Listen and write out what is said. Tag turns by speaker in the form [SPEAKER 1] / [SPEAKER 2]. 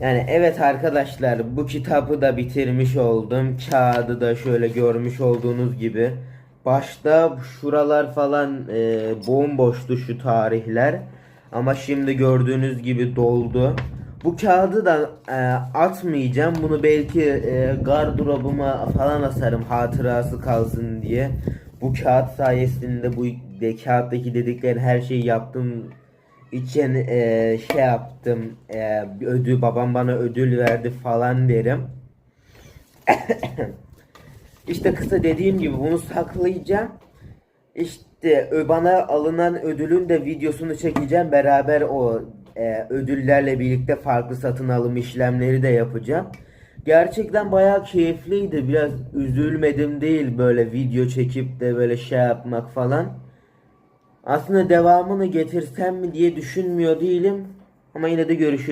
[SPEAKER 1] Yani evet arkadaşlar bu kitabı da bitirmiş oldum. Kağıdı da şöyle görmüş olduğunuz gibi. Başta şuralar falan e, bomboştu şu tarihler. Ama şimdi gördüğünüz gibi doldu. Bu kağıdı da e, atmayacağım. Bunu belki e, gardırobuma falan asarım hatırası kalsın diye. Bu kağıt sayesinde bu de, kağıttaki dediklerin her şeyi yaptım için e, şey yaptım. E, ödül babam bana ödül verdi falan derim. İşte kısa dediğim gibi bunu saklayacağım. İşte bana alınan ödülün de videosunu çekeceğim. Beraber o e, ödüllerle birlikte farklı satın alım işlemleri de yapacağım. Gerçekten bayağı keyifliydi. Biraz üzülmedim değil böyle video çekip de böyle şey yapmak falan. Aslında devamını getirsem mi diye düşünmüyor değilim. Ama yine de görüşürüz.